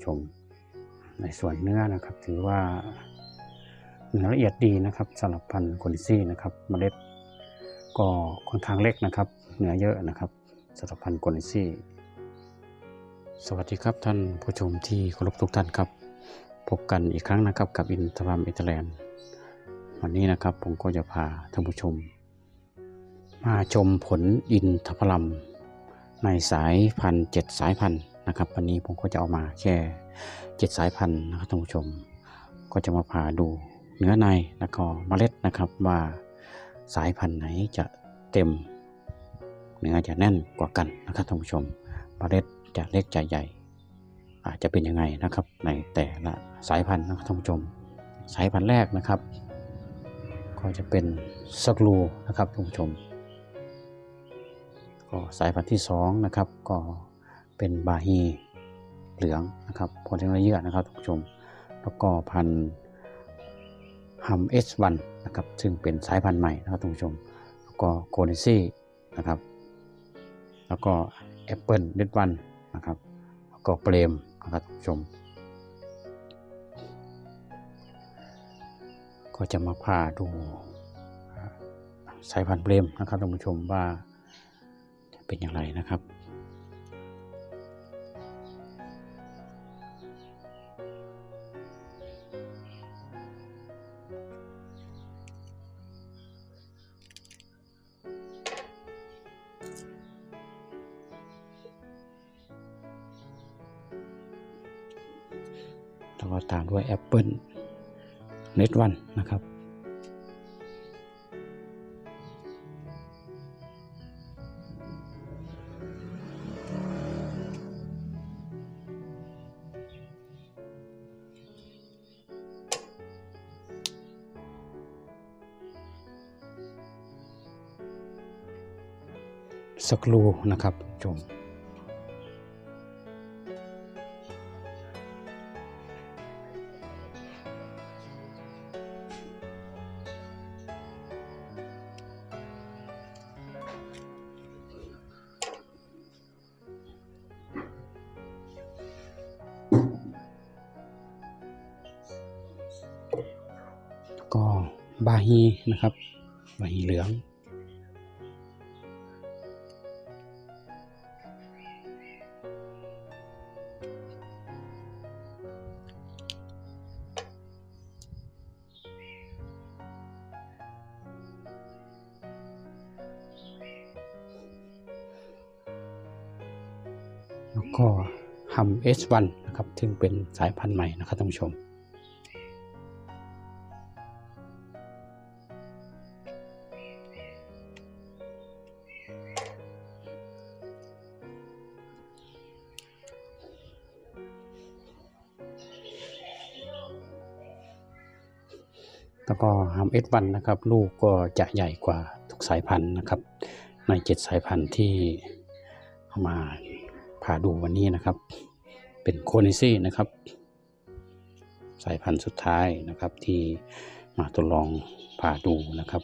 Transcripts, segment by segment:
ผู้ชม ในส่วนเนื้อนะครับ ถือว่าเนื้อละเอียดดีนะครับสำหรับพันธุ์โคนิซี่นะครับเมล็ดก็ค่อนข้างเล็กนะครับ เนื้อเยอะนะครับสำหรับพันธุ์โคนิซี่ สวัสดีครับท่านผู้ชมที่เคารพทุกท่านครับ พบกันอีกครั้งนะครับกับอินทรัมอิตาแลนด์วันนี้นะครับผมก็จะพาท่านผู้ชม มาชมผลอินทผลัมในสายพันธุ์เจ็ดสายพันธุ์นะครับ วันนี้ผมก็จะเอามาแค่เจ็ดสายพันธุ์นะครับท่านผู้ชม ก็จะมาพาดูเนื้อในแล้วก็เมล็ดนะครับว่าสายพันธุ์ไหนจะเต็มเนื้อจะแน่นกว่ากันนะครับท่านผู้ชม เมล็ดจะเล็กจะใหญ่ อาจจะเป็นยังไงนะครับในแต่ละสายพันธุ์นะครับท่านผู้ชม สายพันธุ์แรกนะครับ ก็จะเป็นสกรูนะครับท่านผู้ชม ก็สายพันธุ์ที่สองนะครับก็ เป็นบาฮีเหลืองนะครับผลเลี้ยงเยื่อนะครับท่านผู้ชม แล้วก็พันธุ์ฮัมเอสวันนะครับซึ่งเป็นสายพันธุ์ใหม่นะครับท่านผู้ชม แล้วก็โคเนซี่นะครับ แล้วก็แอปเปิลเดดวันนะครับแล้วก็เปรมนะครับท่านผู้ชม ก็จะมาพาดูสายพันธุ์เปรมนะครับท่านผู้ชมว่าจะเป็นอย่างไรนะครับ 7 วันนะครับ สกรูนะครับชม บาฮีนะครับ บาฮีเหลือง แล้วก็ฮัม S1 นะครับ ซึ่งเป็นสายพันธุ์ใหม่นะครับท่านผู้ชม แล้วก็ฮามเอสวันนะครับ ลูกก็จะใหญ่กว่าทุกสายพันธุ์นะครับ ในเจ็ดสายพันธุ์ที่ามาพาดูวันนี้นะครับ เป็นโคนิซี่นะครับ สายพันธุ์สุดท้ายนะครับที่มาทดลองพาดูนะครับ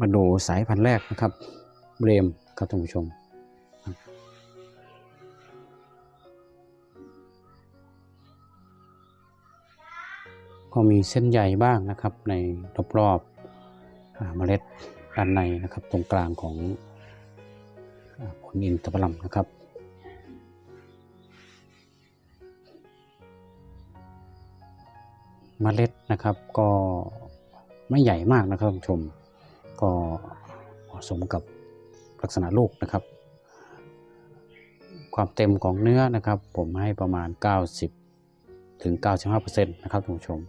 มาดูสายพันธุ์แรกนะครับเบรมครับท่านผู้ชม ก็มีเส้นใหญ่บ้างนะครับในรอบๆอ่าเมล็ดด้านในนะครับตรงกลางของผลอินทผลัมนะครับเมล็ดนะครับก็ไม่ใหญ่มากนะครับท่านผู้ชม ก็เหมาะสมกับลักษณะลูกนะครับ ความเต็มของเนื้อนะครับ ผมให้ประมาณ 90 ถึง 95%นะครับท่านผู้ชม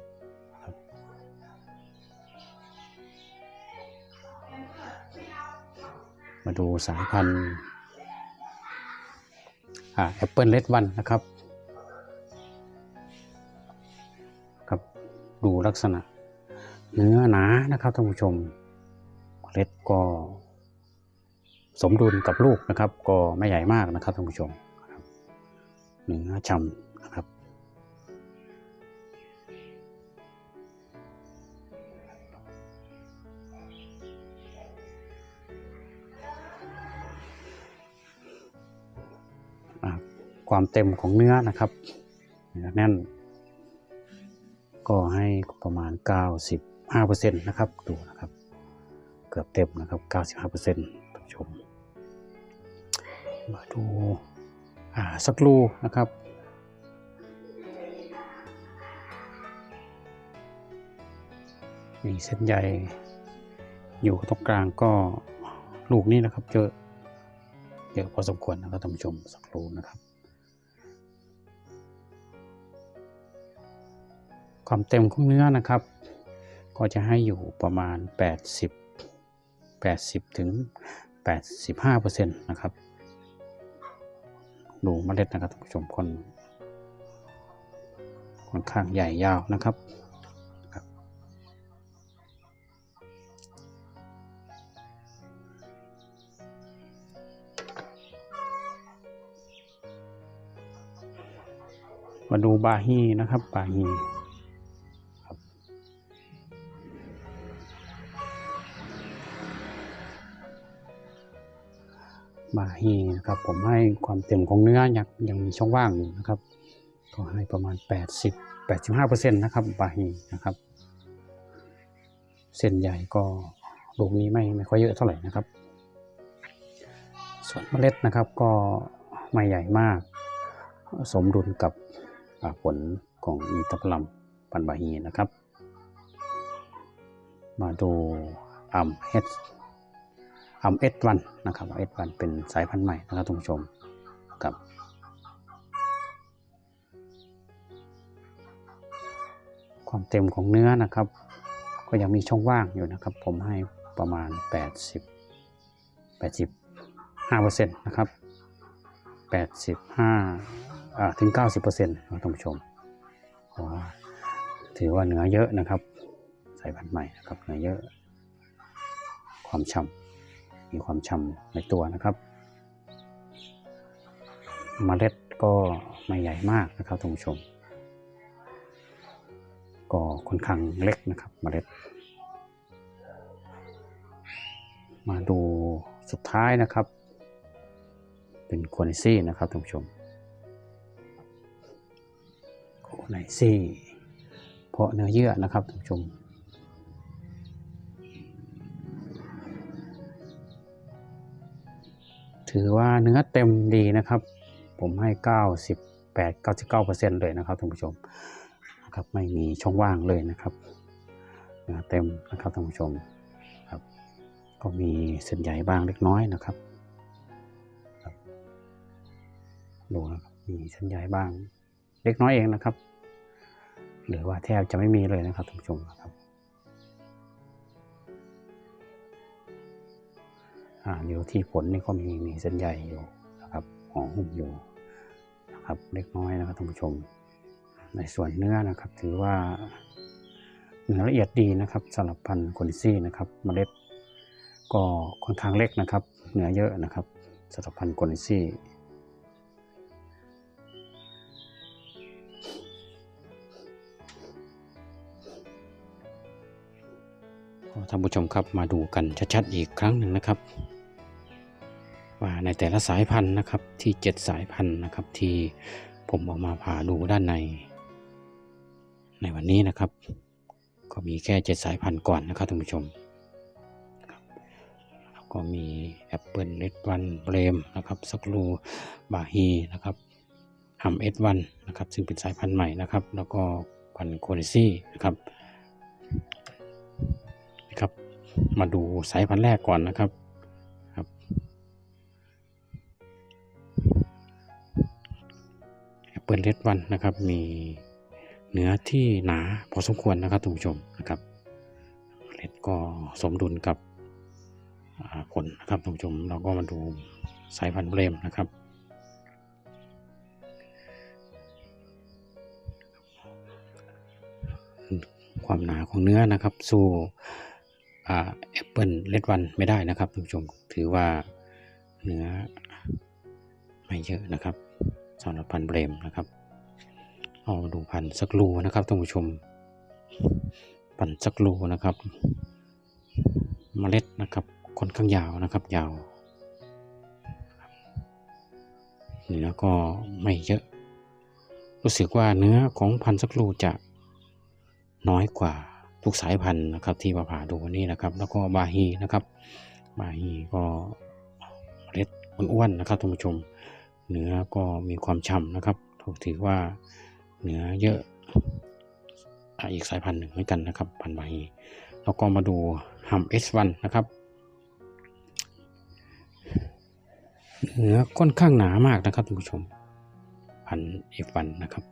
มาดูสายพันธุ์แอปเปิลเลดวันนะครับครับ ดูลักษณะเนื้อหนานะครับท่านผู้ชม เล็ดก็ สมดุลกับลูกนะครับ ก็ไม่ใหญ่มากนะครับท่านผู้ชมหนะครับเนื้อช่ำนะครับ ความเต็มของเนื้อนะครับเนื้อแน่น ก็ให้ประมาณ 95%นะครับ ดูนะครับ เกือบเต็มนะครับ 95%ท่านผู้ชม มาดูาสักรูนะครับมีเส้นใยอยู่ตรงกลางก็ลูกนี้นะครับเยอะเยอะพอสมควรนะครับท่านผู้ชมสักรูนะครับ ความเต็มของเนื้อนะครับ ก็จะให้อยู่ประมาณ 80 80ถึง85%นะครับ ดูเมล็ดนะครับท่านผู้ชมคนค่อนข้างใหญ่ยาวนะครับมาดูบาฮีนะครับบาฮี บาฮีนะครับ ผมให้ความเต็มของเนื้อยังยังมีช่องว่างอยู่นะครับ ก็ให้ประมาณ 80 85%นะครับบาฮีนะครับ เส้นใหญ่ก็ลูกนี้ไม่ไม่ค่อยเยอะเท่าไหร่นะครับ ส่วนเมล็ดนะครับก็ไม่ใหญ่มาก สมดุลกับผลของอินทผลัมปันบาฮีนะครับ มาดูอัมเอส อัมเอสวันนะครับเอสวันเป็นสายพันธุ์ใหม่นะครับท่านผู้ชมครับความเต็มของเนื้อนะครับ ก็ยังมีช่องว่างอยู่นะครับ ผมให้ประมาณ 80 85%นะครับ 85อ่าถึง 90%นะครับท่านผู้ชมเพราะว่าถือว่าเนื้อเยอะนะครับ สายพันธุ์ใหม่นะครับเนื้อเยอะ ความฉ่ำ มีความฉ่ำในตัวนะครับเมล็ดก็ไม่ใหญ่มากนะครับท่านผู้ชม ก็ค่อนข้างเล็กนะครับเมล็ด มาดูสุดท้ายนะครับ เป็นโคไนซี่นะครับท่านผู้ชมโคไนซี่เพาะเนื้อเยื่อนะครับท่านผู้ชม ถือว่าเนื้อเต็มดีนะครับ ผมให้ 98 99%เลยนะครับท่านผู้ชมนะครับไม่มีช่องว่างเลยนะครับเนื้อเต็มนะครับท่านผู้ชมครับก็มีเส้นใยบ้างเล็กน้อยนะครับดูนะครับมีเส้นใยบ้างเล็กน้อยเองนะครับ หรือว่าแทบจะไม่มีเลยนะครับท่านผู้ชมครับ อ่าเดี๋ยวที่ผลนี่ก็มีมีเส้นใยอยู่นะครับห่อหุ้มอยู่นะครับเล็กน้อยนะครับท่านผู้ชม ในส่วนเนื้อนะครับ ถือว่าเนื้อละเอียดดีนะครับสำหรับพันธุ์โคนิซี่นะครับเมล็ดก็ค่อนข้างเล็กนะครับเนื้อเยอะนะครับสำหรับพันธุ์โคนิซี่ท่านผู้ชมครับมาดูกันชัดๆอีกครั้งหนึ่งนะครับ ว่าในแต่ละสายพันธุ์นะครับที่ 7 สายพันธุ์นะครับที่ผมออกมาผ่าดูด้านใน ในวันนี้นะครับ ก็มีแค่ 7 สายพันธุ์ก่อนนะครับท่านผู้ชมครับแล้วก็มีแอปเปิลเลดวันเบรมนะครับสักลูบาฮีนะครับฮัมเอสวันนะครับซึ่งเป็นสายพันธุ์ใหม่นะครับ แล้วก็พันธุ์โคเนซี่นะครับนะครับ มาดูสายพันธุ์แรกก่อนนะครับ เปิลเลดวันนะครับ มีเนื้อที่หนาพอสมควรนะครับท่านผู้ชมนะครับเล็ดก็สมดุลกับผลนะครับท่านผู้ชม เราก็มาดูสายพันธุ์เบรมนะครับ ความหนาของเนื้อนะครับสู้แอปเปิลเลดวันไม่ได้นะครับท่านผู้ชมถือว่าเนื้อไม่เยอะนะครับ สำหรับพันธุ์เบรมนะครับ เอาดูพันธุ์สักลูนะครับท่านผู้ชม พันธุ์สักลูนะครับเมล็ดนะครับค่อนข้างยาวนะครับยาวเนื้อก็ไม่เยอะ รู้สึกว่าเนื้อของพันธุ์สักลูจะน้อยกว่าทุกสายพันธุ์นะครับที่มาผ่าดูวันนี้นะครับ แล้วก็บาฮีนะครับ บาฮีก็เมล็ดอ้วนๆนะครับท่านผู้ชม เนื้อก็มีความฉ่ำนะครับถือว่าเนื้อเยอะอีกสายพันธุ์หนึ่งเหมือนกันนะครับพันธุ์บาฮีแล้วก็มาดูฮัม S1 นะครับเนื้อค่อนข้างหนามากนะครับท่านผู้ชมพันธุ์ F1 นะครับ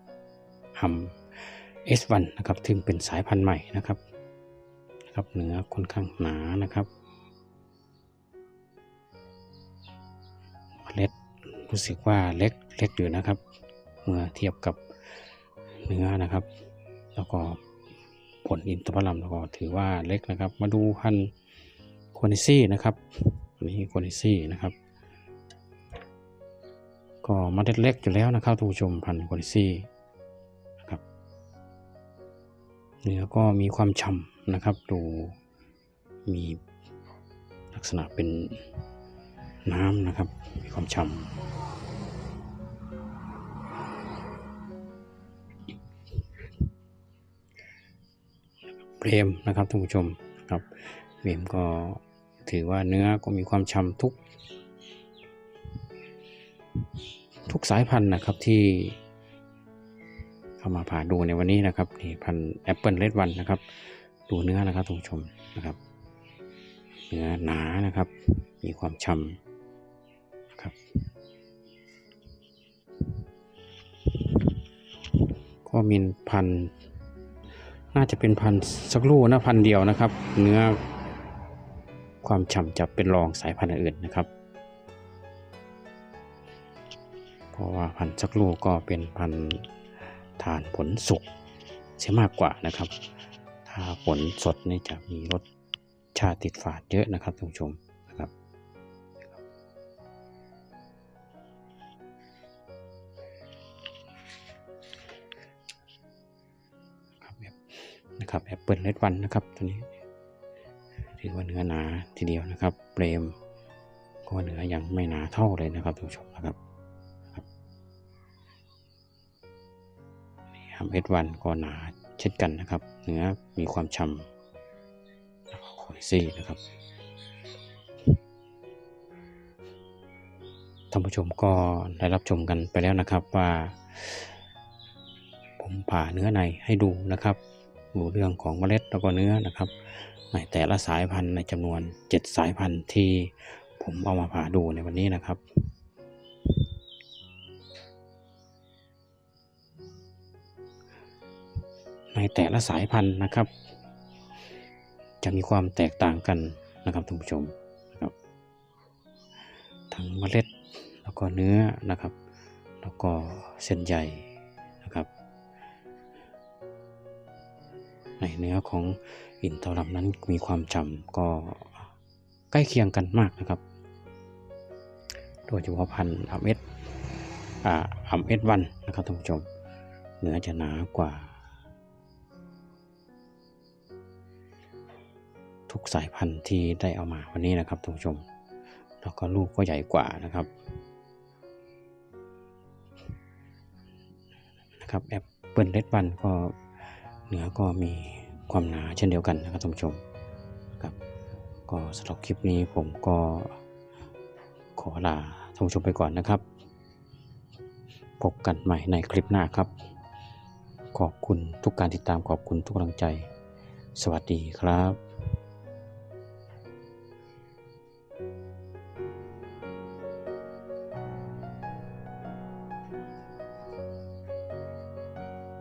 ฮัม S1 นะครับซึ่งเป็นสายพันธุ์ใหม่นะครับนะครับเนื้อค่อนข้างหนานะครับ รู้สึกว่าเล็กเล็กอยู่นะครับ เมื่อเทียบกับเนื้อนะครับ แล้วก็ผลอินทผลัมแล้วก็ถือว่าเล็กนะครับ มาดูพันธุ์โคนิซี่นะครับอันนี้โคนิซี่นะครับก็มาเล็ดเล็กอยู่แล้วนะครับทุกผู้ชมพันธุ์โคนิซี่นะครับเนื้อก็มีความฉ่ำนะครับดูมีลักษณะเป็น น้ำนะครับ มีความฉ่ำเปรมนะครับท่านผู้ชมครับเปรมก็ถือว่าเนื้อก็มีความฉ่ำทุก ทุกสายพันธุ์นะครับที่เข้ามาผ่าดูในวันนี้นะครับนี่พันแอปเปิลเลดวันนะครับ ดูเนื้อนะครับท่านผู้ชมนะครับเนื้อหนานะครับ มีความฉ่ำ นะครับก็มีพัน น่าจะเป็นพันสักลูกนะพันเดียวนะครับ เนื้อความฉ่ำจะเป็นรองสายพันธุ์อื่นนะครับ เพราะว่าพันธุ์สักลูกก็เป็นพันธุ์ทานผลสุกเสียมากกว่านะครับ ถ้าผลสดนี่จะมีรสชาติติดฝาดเยอะนะครับท่านผู้ชม นะครับแอปเปิลเลดวันนะครับตัวนี้ถือว่าเนื้อหนาทีเดียวนะครับเปรมก็เนื้อยังไม่หนาเท่าเลยนะครับท่านผู้ชมนะครับครับเอสวันก็หนาเช่นกันนะครับ เนื้อมีความฉ่ำแล้วก็คอยซี่นะครับท่านผู้ชมก็ได้รับชมกันไปแล้วนะครับว่า ผมผ่าเนื้อในให้ดูนะครับ ดูเรื่องของเมล็ดแล้วก็เนื้อนะครับ ในแต่ละสายพันธุ์ในจำนวน 7 สายพันธุ์ที่ผมเอามาผ่าดูในวันนี้นะครับในแต่ละสายพันธุ์นะครับ จะมีความแตกต่างกันนะครับท่านผู้ชมนะครับทั้งเมล็ดแล้วก็เนื้อนะครับ แล้วก็เส้นใย ในเนื้อของอินทรัมนั้นมีความฉ่ำก็ใกล้เคียงกันมากนะครับ โดยเฉพาะพันธุ์อัมเอสอ่าอัมเอสวันนะครับท่านผู้ชมเนื้อจะหนากว่า ทุกสายพันธุ์ที่ได้เอามาวันนี้นะครับท่านผู้ชม แล้วก็ลูกก็ใหญ่กว่านะครับนะครับแอปเปิลเลดวันก็ เนื้อก็มีความหนาเช่นเดียวกันนะครับท่านผู้ชมครับก็สำหรับคลิปนี้ผมก็ขอลาท่านผู้ชมไปก่อนนะครับ พบกันใหม่ในคลิปหน้าครับ ขอบคุณทุกการติดตามขอบคุณทุกกำลังใจ สวัสดีครับ